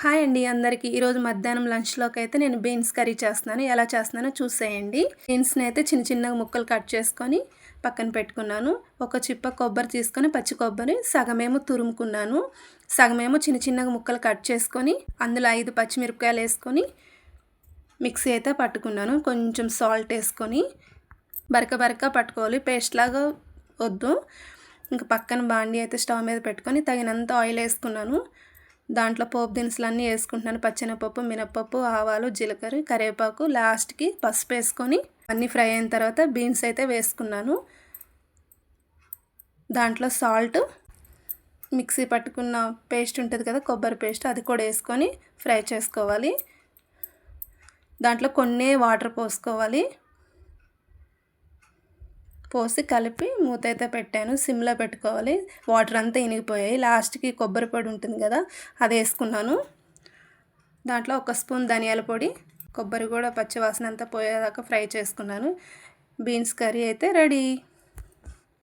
Hi అండి అందరికీ. ఈరోజు మధ్యాహ్నం లంచ్లోకి అయితే నేను బీన్స్ కర్రీ చేస్తున్నాను. ఎలా చేస్తున్నానో చూసేయండి. బీన్స్ని అయితే చిన్న చిన్నగా ముక్కలు కట్ చేసుకొని పక్కన పెట్టుకున్నాను. ఒక చిప్ప కొబ్బరి తీసుకొని పచ్చి కొబ్బరి సగమేమో తురుముకున్నాను. సగమేమో చిన్న చిన్నగా ముక్కలు కట్ చేసుకొని అందులో ఐదు పచ్చిమిరపకాయలు వేసుకొని మిక్సీ అయితే పట్టుకున్నాను. కొంచెం సాల్ట్ వేసుకొని బరక బరక పట్టుకోవాలి. పేస్ట్ లాగా వద్దు. ఇంకా పక్కన బాండి అయితే స్టవ్ మీద పెట్టుకొని తగినంత ఆయిల్ వేసుకున్నాను. దాంట్లో పోపు దినుసులు అన్నీ వేసుకుంటున్నాను. పచ్చెనపప్పు మినపప్పు ఆవాలు జీలకర్ర కరివేపాకు. లాస్ట్కి పసుపు వేసుకొని అన్నీ ఫ్రై అయిన తర్వాత బీన్స్ అయితే వేసుకున్నాను. దాంట్లో సాల్ట్ మిక్సీ పట్టుకున్న పేస్ట్ ఉంటుంది కదా కొబ్బరి పేస్ట్ అది కూడా వేసుకొని ఫ్రై చేసుకోవాలి. దాంట్లో కొన్ని వాటర్ పోసుకోవాలి. పోసి కలిపి మూత అయితే పెట్టాను. సిమ్లో పెట్టుకోవాలి. వాటర్ అంతా ఇనిగిపోయాయి. లాస్ట్కి కొబ్బరి పొడి ఉంటుంది కదా అది వేసుకున్నాను. దాంట్లో ఒక స్పూన్ ధనియాల పొడి కొబ్బరి కూడా పచ్చివాసన అంతా పోయేదాకా ఫ్రై చేసుకున్నాను. బీన్స్ కర్రీ అయితే రెడీ.